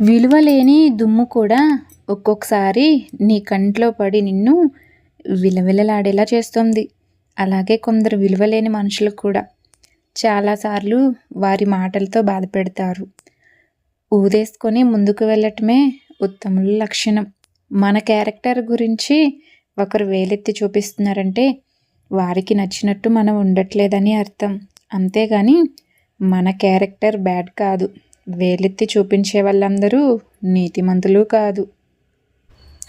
విలువలేని దుమ్ము కూడా ఒక్కొక్కసారి నీ కంట్లో పడి నిన్ను విలవిలలాడేలా చేస్తుంది. అలాగే కొందరు విలువలేని మనుషులకు కూడా చాలాసార్లు వారి మాటలతో బాధ పెడతారు. ఊదేసుకొని ముందుకు వెళ్ళటమే ఉత్తముల లక్షణం. మన క్యారెక్టర్ గురించి ఒకరు వేలెత్తి చూపిస్తున్నారంటే వారికి నచ్చినట్టు మనం ఉండట్లేదని అర్థం. అంతేగాని మన క్యారెక్టర్ బ్యాడ్ కాదు. వేలెత్తి చూపించే వాళ్ళందరూ నీతిమంతులు కాదు.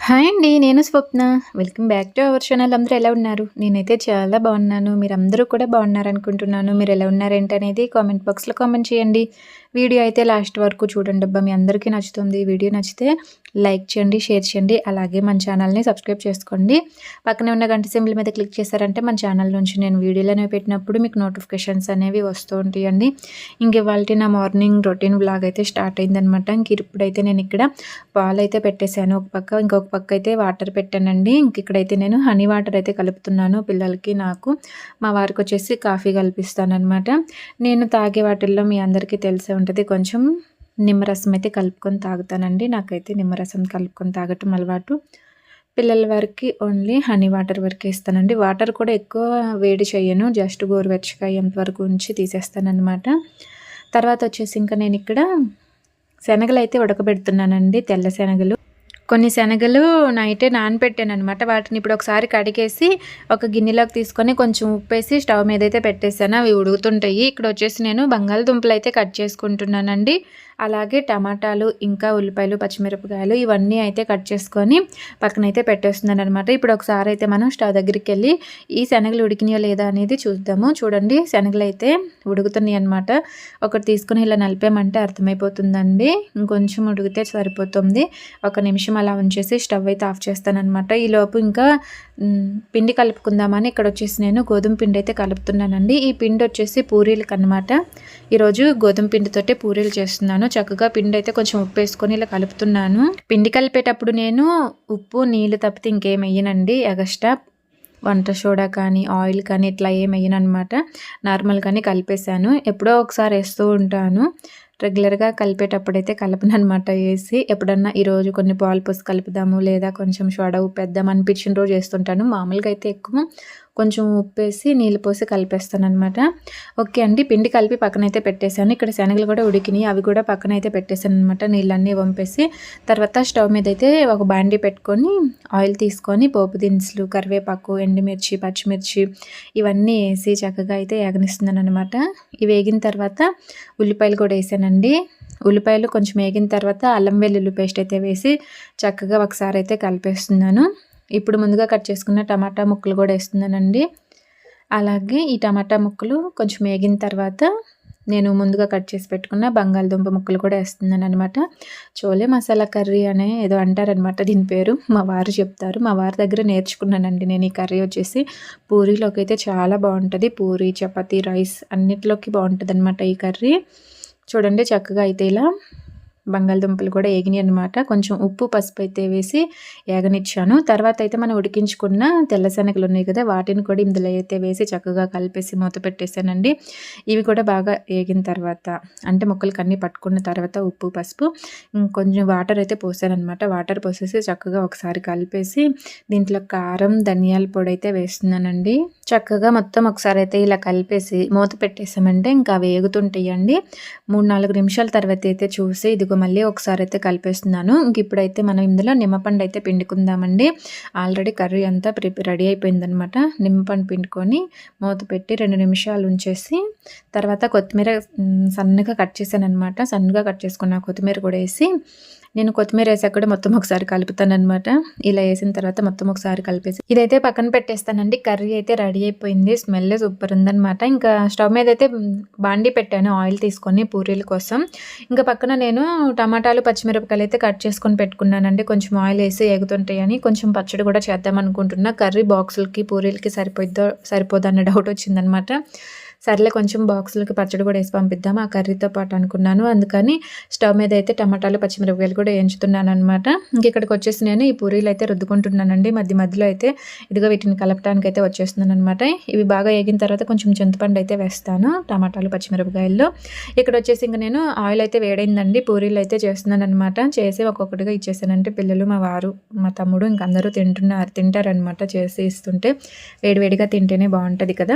హాయ్ అండి నేను Swapna. Welcome back to our channel అందరూ ఎలా ఉన్నారు? నేనైతే చాలా బాగున్నాను. మీరు అందరూ కూడా బాగున్నారు అనుకుంటున్నాను మీరు ఎలా ఉన్నారేంటి అనేది కామెంట్ బాక్స్లో కామెంట్ చేయండి. వీడియో అయితే లాస్ట్ వరకు చూడండి అబ్బా. మీ అందరికీ నచ్చుతుంది. వీడియో నచ్చితే లైక్ చేయండి షేర్ చేయండి. అలాగే మన ఛానల్ని సబ్స్క్రైబ్ చేసుకోండి. పక్కనే ఉన్న గంట సింబల్ మీద క్లిక్ చేశారంటే మన ఛానల్ నుంచి నేను వీడియోలు అనేవి పెట్టినప్పుడు మీకు నోటిఫికేషన్స్ అనేవి వస్తూ ఉంటాయండి. ఇంక ఇవాళ నా మార్నింగ్ రొటీన్ బ్లాగ్ అయితే స్టార్ట్ అయిందనమాట ఇంక ఇప్పుడైతే నేను ఇక్కడ పాలు అయితే పెట్టేశాను. ఒక పక్క ఇంకొక ఒక పక్క అయితే వాటర్ పెట్టానండి. ఇంక ఇక్కడైతే నేను హనీ వాటర్ అయితే కలుపుతున్నాను పిల్లలకి నాకు. మా వారికి వచ్చేసి కాఫీ కల్పిస్తానమాట అనమాట నేను తాగే వాటిల్లో మీ అందరికీ తెలిసే ఉంటుంది. కొంచెం నిమ్మరసం అయితే కలుపుకొని తాగుతానండి. నాకైతే నిమ్మరసం కలుపుకొని తాగటం అలవాటు. పిల్లల వరకు ఓన్లీ హనీ వాటర్ వరకు ఇస్తానండి. వాటర్ కూడా ఎక్కువ వేడి చేయను. జస్ట్ గోరువెచ్చగా ఎంతవరకు ఉంచి తీసేస్తానమాట తర్వాత వచ్చేసి ఇంకా నేను ఇక్కడ శనగలు అయితే ఉడకబెడుతున్నానండి. తెల్ల శనగలు. కొన్ని శనగలు నైటే నానపెట్టాను అనమాట వాటిని ఇప్పుడు ఒకసారి కడిగేసి ఒక గిన్నెలోకి తీసుకొని కొంచెం ఉప్పేసి స్టవ్ మీద అయితే పెట్టేసాను అవి ఉడుకుతుంటాయి. ఇక్కడ వచ్చేసి నేను బంగాళదుంపలు అయితే కట్ చేసుకుంటున్నానండి. అలాగే టమాటాలు ఇంకా ఉల్లిపాయలు పచ్చిమిరపకాయలు ఇవన్నీ అయితే కట్ చేసుకొని పక్కనైతే పెట్టేస్తున్నాను అనమాట ఇప్పుడు ఒకసారి అయితే మనం స్టవ్ దగ్గరికి వెళ్ళి ఈ శనగలు ఉడికినాయో లేదా అనేది చూద్దాము. చూడండి శనగలు అయితే ఉడుకుతున్నాయి అనమాట ఒకటి తీసుకుని ఇలా నలిపామంటే అర్థమైపోతుందండి. ఇంకొంచెం ఉడికితే సరిపోతుంది. ఒక నిమిషం అలా ఉంచేసి స్టవ్ అయితే ఆఫ్ చేస్తానమాట ఈలోపు ఇంకా పిండి కలుపుకుందామని ఇక్కడ వచ్చేసి నేను గోధుమ పిండి అయితే కలుపుతున్నానండి. ఈ పిండి వచ్చేసి పూరీలకు అనమాట ఈరోజు గోధుమ పిండితోటే పూరీలు చేస్తున్నాను. చక్కగా పిండి అయితే కొంచెం ఉప్పు వేసుకొని ఇలా కలుపుతున్నాను. పిండి కలిపేటప్పుడు నేను ఉప్పు నీళ్ళు తప్పితే ఇంకేం వేయనండి ఎగస్ట్రా వంట సోడా కానీ ఆయిల్ కానీ ఇట్లా ఏం వేయను అనమాట నార్మల్గానే కలిపేశాను. ఎప్పుడో ఒకసారి వేస్తూ ఉంటాను. రెగ్యులర్గా కలిపేటప్పుడైతే అయితే కలపను అనమాట వేసి ఎప్పుడన్నా ఈరోజు కొన్ని పాలు పోసి కలుపుదాము లేదా కొంచెం సోడా ఉప్పేద్దాం అనిపించిన రోజు వేస్తుంటాను. మామూలుగా అయితే ఎక్కువ కొంచెం ఉప్పేసి నీళ్ళు పోసి కలిపేస్తాను అనమాట ఓకే అండి పిండి కలిపి పక్కనైతే పెట్టేశాను. ఇక్కడ శనగలు కూడా ఉడికినాయి అవి కూడా పక్కనైతే పెట్టేశాను అనమాట నీళ్ళన్నీ వంపేసి తర్వాత స్టవ్ మీద అయితే ఒక బాండీ పెట్టుకొని ఆయిల్ తీసుకొని పోపు దినుసులు కరివేపాకు ఎండుమిర్చి పచ్చిమిర్చి ఇవన్నీ వేసి చక్కగా అయితే ఏగనిస్తున్నాను అనమాట ఇవి వేగిన తర్వాత ఉల్లిపాయలు కూడా వేసానండి. ఉల్లిపాయలు కొంచెం వేగిన తర్వాత అల్లం వెల్లుల్లి పేస్ట్ అయితే వేసి చక్కగా ఒకసారి అయితే కలిపేస్తున్నాను. ఇప్పుడు ముందుగా కట్ చేసుకున్న టమాటా ముక్కలు కూడా వేస్తున్నానండి. అలాగే ఈ టమాటా ముక్కలు కొంచెం వేగిన తర్వాత నేను ముందుగా కట్ చేసి పెట్టుకున్న బంగాళదుంప ముక్కలు కూడా వేస్తున్నాను అనమాట చోలే మసాలా కర్రీ అనే ఏదో అంటారనమాట దీని పేరు. మా వారు చెప్తారు. మా వారి దగ్గర నేర్చుకున్నానండి నేను ఈ కర్రీ వచ్చేసి. పూరీలోకి అయితే చాలా బాగుంటుంది. పూరి చపాతీ రైస్ అన్నిటిలోకి బాగుంటుంది అనమాట ఈ కర్రీ. చూడండి చక్కగా అయితే ఇలా బంగాళదుంపలు కూడా ఏగినాయి అనమాట కొంచెం ఉప్పు పసుపు అయితే వేసి ఏగనిచ్చాను. తర్వాత అయితే మనం ఉడికించుకున్న తెల్ల శనగలు ఉన్నాయి కదా వాటిని కూడా ఇందులో అయితే వేసి చక్కగా కలిపేసి మూత పెట్టేశానండి. ఇవి కూడా బాగా ఏగిన తర్వాత అంటే ముక్కలకి అన్నీ పట్టుకున్న తర్వాత ఉప్పు పసుపు కొంచెం వాటర్ అయితే పోసానమాట వాటర్ పోసేసి చక్కగా ఒకసారి కలిపేసి దీంట్లో కారం ధనియాల పొడి అయితే వేస్తున్నానండి. చక్కగా మొత్తం ఒకసారి అయితే ఇలా కలిపేసి మూత పెట్టేసామంటే ఇంకా వేగుతుంటాయండి. మూడు నాలుగు నిమిషాల తర్వాత అయితే చూసి ఇదిగో మళ్ళీ ఒకసారి అయితే కలిపేస్తున్నాను. ఇంక ఇప్పుడైతే మనం ఇందులో నిమ్మపండు అయితే పిండుకుందామండి. ఆల్రెడీ కర్రీ అంతా ప్రిపేర్ రెడీ అయిపోయిందనమాట. నిమ్మపండు పిండుకొని మూత పెట్టి రెండు నిమిషాలు ఉంచేసి తర్వాత కొత్తిమీర సన్నగా కట్ చేశాను అనమాట సన్నగా కట్ చేసుకున్న కొత్తిమీర కూడా వేసి నేను కొత్తిమీర వేసాక కూడా మొత్తం ఒకసారి కలుపుతాను అనమాట ఇలా వేసిన తర్వాత మొత్తం ఒకసారి కలిపేసి ఇదైతే పక్కన పెట్టేస్తానండి. కర్రీ అయితే రెడీ రెడీ అయిపోయింది. స్మెల్ సూపర్ ఉందనమాట ఇంకా స్టవ్ మీద అయితే బాండి పెట్టాను ఆయిల్ తీసుకొని పూరీల కోసం. ఇంకా పక్కన నేను టమాటాలు పచ్చిమిరపకాయలు అయితే కట్ చేసుకొని పెట్టుకున్నానండి. కొంచెం ఆయిల్ వేసి ఎగుతుంటాయని కొంచెం పచ్చడి కూడా చేద్దాం అనుకుంటున్నా కర్రీ బాక్సులకి పూరీలకి సరిపోద్దో సరిపోదన్న డౌట్ వచ్చిందనమాట సర్లే కొంచెం బాక్సులకి పచ్చడి కూడా వేసి పంపిద్దాం ఆ కర్రీతో పాటు అనుకున్నాను. అందుకని స్టవ్ మీద అయితే టమాటాలు పచ్చిమిరపకాయలు కూడా వేయించుతున్నాను అనమాట ఇంక ఇక్కడికి వచ్చేసి నేను ఈ పూరీలు అయితే రుద్దుకుంటున్నానండి. మధ్య మధ్యలో అయితే ఇదిగో వీటిని కలపడానికి అయితే వచ్చేస్తున్నాను అనమాట ఇవి బాగా వేగిన తర్వాత కొంచెం చింతపండు అయితే వేస్తాను టమాటాలు పచ్చిమిరపకాయల్లో ఇక్కడ వచ్చేసి ఇంకా నేను ఆయిల్ అయితే వేడైందండి. పూరీలు అయితే చేస్తున్నాను అనమాట చేసి ఒక్కొక్కటిగా ఇచ్చేసానంటే పిల్లలు మా వారు మా తమ్ముడు ఇంకందరూ తింటున్నారు తింటారనమాట చేసి ఇస్తుంటే. వేడివేడిగా తింటేనే బాగుంటుంది కదా.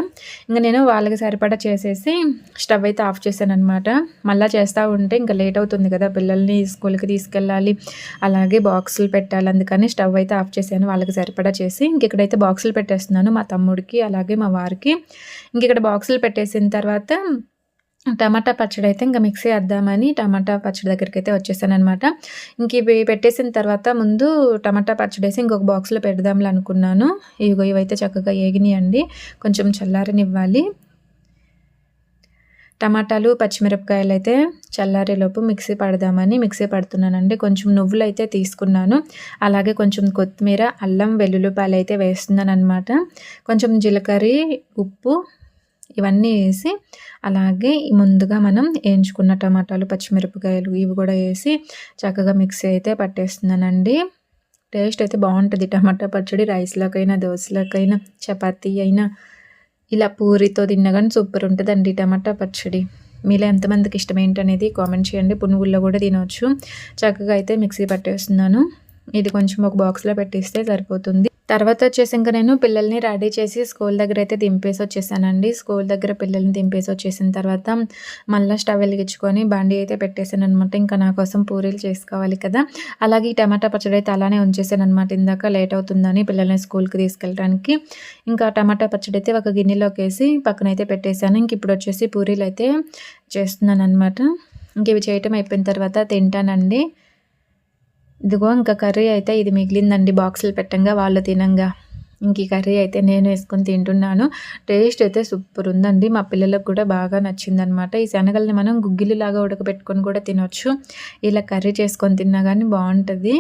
ఇంకా నేను వాళ్ళకి సరిపడా చేసేసి స్టవ్ అయితే ఆఫ్ చేశాను అనమాట మళ్ళీ చేస్తూ ఉంటే ఇంకా లేట్ అవుతుంది కదా పిల్లల్ని స్కూల్కి తీసుకెళ్ళాలి అలాగే బాక్సులు పెట్టాలి అందుకని స్టవ్ అయితే ఆఫ్ చేశాను వాళ్ళకి సరిపడా చేసి. ఇంక ఇక్కడైతే బాక్సులు పెట్టేస్తున్నాను మా తమ్ముడికి అలాగే మా వారికి. ఇంక ఇక్కడ బాక్సులు పెట్టేసిన తర్వాత టమాటా పచ్చడి అయితే ఇంకా మిక్సీ వేద్దామని టమాటా పచ్చడి దగ్గరికి అయితే వచ్చేసాను అనమాట ఇంక ఇవి పెట్టేసిన తర్వాత ముందు టమాటా పచ్చడి వేసి ఇంకొక బాక్స్లో పెడదాంలే అనుకున్నాను ఇవి ఇవైతే చక్కగా ఏగినాయండి కొంచెం చల్లారనివ్వాలి. టమాటాలు పచ్చిమిరపకాయలు అయితే చల్లారేలోపు మిక్సీ పడదామని మిక్సీ పడుతున్నానండి. కొంచెం నువ్వులు అయితే తీసుకున్నాను. అలాగే కొంచెం కొత్తిమీర అల్లం వెల్లుల్లిపాయలు అయితే వేస్తున్నాను అనమాట కొంచెం జీలకర్ర ఉప్పు ఇవన్నీ వేసి అలాగే ముందుగా మనం వేయించుకున్న టమాటాలు పచ్చిమిరపకాయలు ఇవి కూడా వేసి చక్కగా మిక్సీ అయితే పట్టేస్తున్నానండి. టేస్ట్ అయితే బాగుంటుంది. టమాటా పచ్చడి రైస్లోకైనా దోశలోకైనా చపాతీ అయినా ఇలా పూరితో తిన్నా కానీ సూపర్ ఉంటుందండి టమాటా పచ్చడి. మీలో ఎంతమందికి ఇష్టం ఏంటనేది కామెంట్ చేయండి. పునుగుల్లో కూడా తినవచ్చు చక్కగా అయితే మిక్సీ పట్టేస్తున్నాను. ఇది కొంచెం ఒక బాక్స్లో పెట్టిస్తే సరిపోతుంది. తర్వాత వచ్చేసి ఇంకా నేను పిల్లల్ని రెడీ చేసి స్కూల్ దగ్గర అయితే దింపేసి వచ్చేసానండి. స్కూల్ దగ్గర పిల్లల్ని దింపేసి వచ్చేసిన తర్వాత మళ్ళీ స్టవ్ వెలిగించుకొని బండి అయితే పెట్టేశాను అనమాట ఇంకా నా కోసం పూరీలు చేసుకోవాలి కదా. అలాగే ఈ టమాటా పచ్చడి అయితే అలానే ఉంచేసాను అనమాట ఇందాక లేట్ అవుతుందని పిల్లల్ని స్కూల్కి తీసుకెళ్ళడానికి. ఇంకా టమాటా పచ్చడి అయితే ఒక గిన్నెలోకి వేసి పక్కన అయితే పెట్టేశాను. ఇంక ఇప్పుడు వచ్చేసి పూరీలు అయితే చేస్తున్నాను అనమాట ఇంక ఇవి చేయటం అయిపోయిన తర్వాత తింటానండి. ఇదిగో ఇంకా కర్రీ అయితే ఇది మిగిలిందండి బాక్సులు పెట్టంగా వాళ్ళు తినంగా. ఇంక ఈ కర్రీ అయితే నేను వేసుకొని తింటున్నాను. టేస్ట్ అయితే సూపర్ ఉందండి మా పిల్లలకు కూడా బాగా నచ్చిందనమాట. ఈ శనగల్ని మనం గుగ్గిలిలాగా ఉడకబెట్టుకొని కూడా తినొచ్చు. ఇలా కర్రీ చేసుకొని తిన్నా కానీ బాగుంటుంది.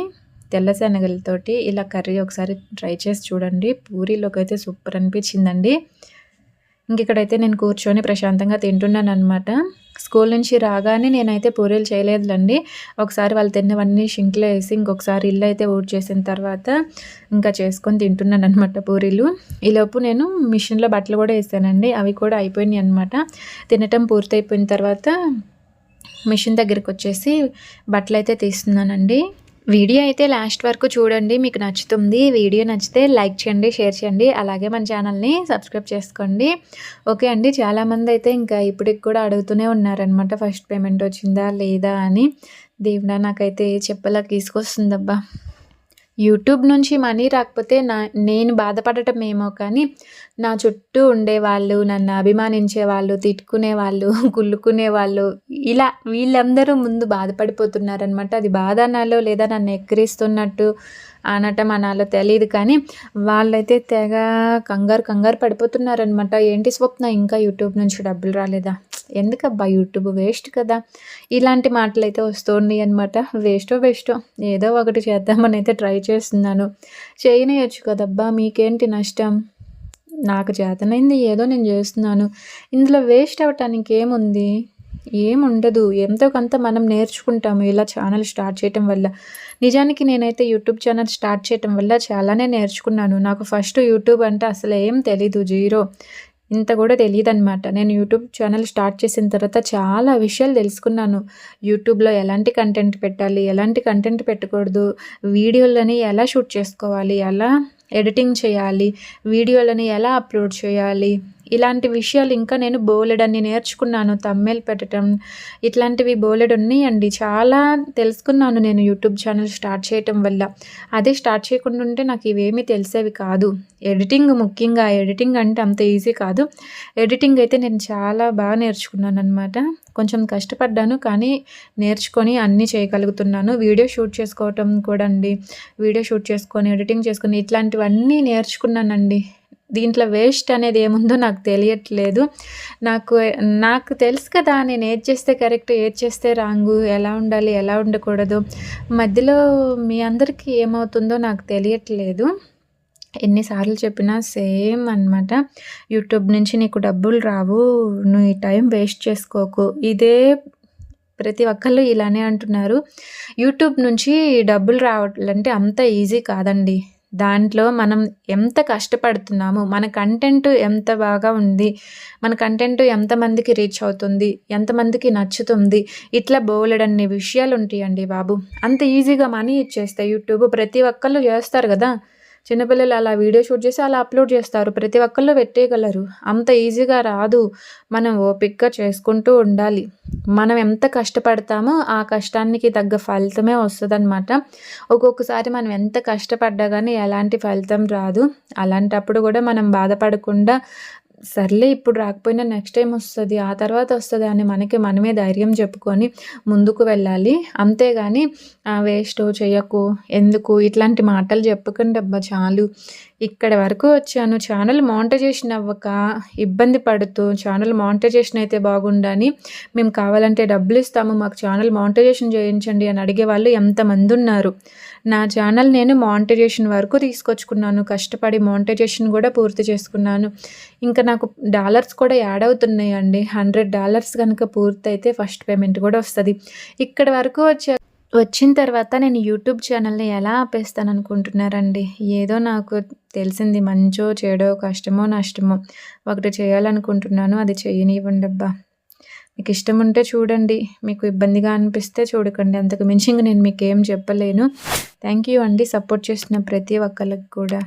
తెల్ల శనగలతోటి ఇలా కర్రీ ఒకసారి ట్రై చేసి చూడండి. పూరీలోకి అయితే సూపర్ అనిపించిందండి. ఇంక ఇక్కడైతే నేను కూర్చొని ప్రశాంతంగా తింటున్నాను అనమాట స్కూల్ నుంచి రాగానే నేనైతే పూరీలు చేయలేదులండి. ఒకసారి వాళ్ళు తిన్నవన్నీ షింక్లో వేసి ఇంకొకసారి ఇల్లు అయితే ఊడ్ చేసిన తర్వాత ఇంకా చేసుకొని తింటున్నాను అనమాట పూరీలు ఈలోపు నేను మిషన్లో బట్టలు కూడా వేసానండి. అవి కూడా అయిపోయినాయి అనమాట తినటం పూర్తయిపోయిన తర్వాత మిషన్ దగ్గరికి వచ్చేసి బట్టలు అయితే తీస్తున్నానండి. వీడియో అయితే లాస్ట్ వరకు చూడండి మీకు నచ్చుతుంది. వీడియో నచ్చితే లైక్ చేయండి షేర్ చేయండి. అలాగే మన ఛానల్ని సబ్స్క్రైబ్ చేసుకోండి. ఓకే అండి చాలామంది అయితే ఇంకా ఇప్పటికి కూడా అడుగుతూనే ఉన్నారనమాట ఫస్ట్ పేమెంట్ వచ్చిందా లేదా అని. దేవుడా నాకైతే చెప్పలా తీసుకొస్తుందబ్బా. యూట్యూబ్ నుంచి మనీ రాకపోతే నా నేను బాధపడటం ఏమో కానీ నా చుట్టూ ఉండేవాళ్ళు నన్ను అభిమానించే వాళ్ళు తిట్టుకునే వాళ్ళు కుళ్ళుకునే వాళ్ళు ఇలా వీళ్ళందరూ ముందు బాధపడిపోతున్నారనమాట అది బాధ అనాలో లేదా నన్ను ఎక్కిరిస్తున్నట్టు అనటం అనాలో తెలియదు కానీ వాళ్ళైతే తెగ కంగారు కంగారు పడిపోతున్నారనమాట ఏంటి స్వప్న? ఇంకా యూట్యూబ్ నుంచి డబ్బులు రాలేదా? ఎందుకబ్బా యూట్యూబ్ వేస్ట్ కదా? ఇలాంటి మాటలు అయితే వస్తుంది అనమాట వేస్టో వేస్టో. ఏదో ఒకటి చేద్దామని అయితే ట్రై చేస్తున్నాను. చేయనేయచ్చు కదబ్బా మీకేంటి నష్టం? నాకు చేతనైంది ఏదో నేను చేస్తున్నాను. ఇందులో వేస్ట్ అవ్వటానికి ఏముంది? ఏముండదు. ఎంతో కొంత మనం నేర్చుకుంటాము ఇలా ఛానల్ స్టార్ట్ చేయటం వల్ల. నిజానికి నేనైతే యూట్యూబ్ ఛానల్ స్టార్ట్ చేయటం వల్ల చాలానే నేర్చుకున్నాను. నాకు ఫస్ట్ యూట్యూబ్ అంటే అసలు ఏం తెలీదు జీరో. ఇంత కూడా తెలియదు అనమాట నేను యూట్యూబ్ ఛానల్ స్టార్ట్ చేసిన తర్వాత చాలా విషయాలు తెలుసుకున్నాను. యూట్యూబ్లో ఎలాంటి కంటెంట్ పెట్టాలి ఎలాంటి కంటెంట్ పెట్టకూడదు వీడియోలని ఎలా షూట్ చేసుకోవాలి ఎలా ఎడిటింగ్ చేయాలి వీడియోలని ఎలా అప్లోడ్ చేయాలి ఇలాంటి విషయాలు ఇంకా నేను బోలెడన్ని నేర్చుకున్నాను తమ్మేలు పెట్టడం ఇట్లాంటివి బోలెడు ఉన్నాయండి. చాలా తెలుసుకున్నాను నేను యూట్యూబ్ ఛానల్ స్టార్ట్ చేయటం వల్ల. అదే స్టార్ట్ చేయకుండా ఉంటే నాకు ఇవేమీ తెలిసేవి కాదు. ఎడిటింగ్ ముఖ్యంగా ఎడిటింగ్ అంటే అంత ఈజీ కాదు. ఎడిటింగ్ అయితే నేను చాలా బాగా నేర్చుకున్నాను అనమాట కొంచెం కష్టపడ్డాను కానీ నేర్చుకొని అన్నీ చేయగలుగుతున్నాను. వీడియో షూట్ చేసుకోవటం కూడా అండి వీడియో షూట్ చేసుకొని ఎడిటింగ్ చేసుకొని ఇట్లాంటివన్నీ నేర్చుకున్నానండి. దీంట్లో వేస్ట్ అనేది ఏముందో నాకు తెలియట్లేదు. నాకు నాకు తెలుసు కదా నేను ఏది చేస్తే కరెక్ట్ ఏది చేస్తే రాంగు ఎలా ఉండాలి ఎలా ఉండకూడదు. మధ్యలో మీ అందరికీ ఏమవుతుందో నాకు తెలియట్లేదు. ఎన్నిసార్లు చెప్పినా సేమ్ అనమాట యూట్యూబ్ నుంచి నీకు డబ్బులు రావు నువ్వు ఈ టైం వేస్ట్ చేసుకోకు. ఇదే ప్రతి ఒక్కళ్ళు ఇలానే అంటున్నారు. యూట్యూబ్ నుంచి డబ్బులు రావాలంటే అంత ఈజీ కాదండి. దాంట్లో మనం ఎంత కష్టపడుతున్నాము మన కంటెంట్ ఎంత బాగా ఉంది మన కంటెంట్ ఎంతమందికి రీచ్ అవుతుంది ఎంతమందికి నచ్చుతుంది ఇట్లా బోలెడన్ని విషయాలు ఉంటాయండి బాబు. అంత ఈజీగా మనీ ఇచ్చేస్తాయి యూట్యూబ్ ప్రతి ఒక్కళ్ళు చేస్తారు కదా. చిన్నపిల్లలు అలా వీడియో షూట్ చేసి అలా అప్లోడ్ చేస్తారు. ప్రతి ఒక్కళ్ళు పెట్టేయగలరు. అంత ఈజీగా రాదు. మనం ఓపిక్గా చేసుకుంటూ ఉండాలి. మనం ఎంత కష్టపడతామో ఆ కష్టానికి తగ్గ ఫలితమే వస్తుందన్నమాట. ఒక్కొక్కసారి మనం ఎంత కష్టపడ్డా కానీ ఎలాంటి ఫలితం రాదు. అలాంటప్పుడు కూడా మనం బాధపడకుండా సర్లే ఇప్పుడు రాకపోయినా నెక్స్ట్ టైం వస్తుంది ఆ తర్వాత వస్తుంది అని మనకి మనమే ధైర్యం చెప్పుకొని ముందుకు వెళ్ళాలి. అంతేగాని వేస్ట్ చేయకు ఎందుకు? ఇట్లాంటి మాటలు చెప్పకండి అబ్బా చాలు. ఇక్కడ వరకు వచ్చాను. ఛానల్ మానిటైజేషన్ అవ్వక ఇబ్బంది పడుతూ ఛానల్ మానిటైజేషన్ అయితే బాగుండని మేము కావాలంటే డబ్బులు ఇస్తాము. మాకు ఛానల్ మానిటైజేషన్ చేయించండి అని అడిగే వాళ్ళు ఎంతమంది ఉన్నారు. నా ఛానల్ నేను మానిటైజేషన్ వరకు తీసుకొచ్చుకున్నాను. కష్టపడి మానిటైజేషన్ కూడా పూర్తి చేసుకున్నాను. ఇంకా నాకు డాలర్స్ కూడా యాడ్ అవుతున్నాయండి. హండ్రెడ్ డాలర్స్ కనుక పూర్తయితే ఫస్ట్ పేమెంట్ కూడా వస్తుంది. ఇక్కడ వరకు వచ్చే వచ్చిన తర్వాత నేను యూట్యూబ్ ఛానల్ని ఎలా ఆపేస్తాను అనుకుంటున్నారండి? ఏదో నాకు తెలిసింది మంచో చెడో కష్టమో నష్టమో. ఒకటి చేయాలనుకుంటున్నాను అది చేయనివ్వండి అబ్బా మీకు ఇష్టం ఉంటే చూడండి. మీకు ఇబ్బందిగా అనిపిస్తే చూడకండి. అంతకు మించి ఇంక నేను మీకు ఏం చెప్పలేను. థ్యాంక్ యూ అండి. సపోర్ట్ చేసిన ప్రతి ఒక్కరికి కూడా.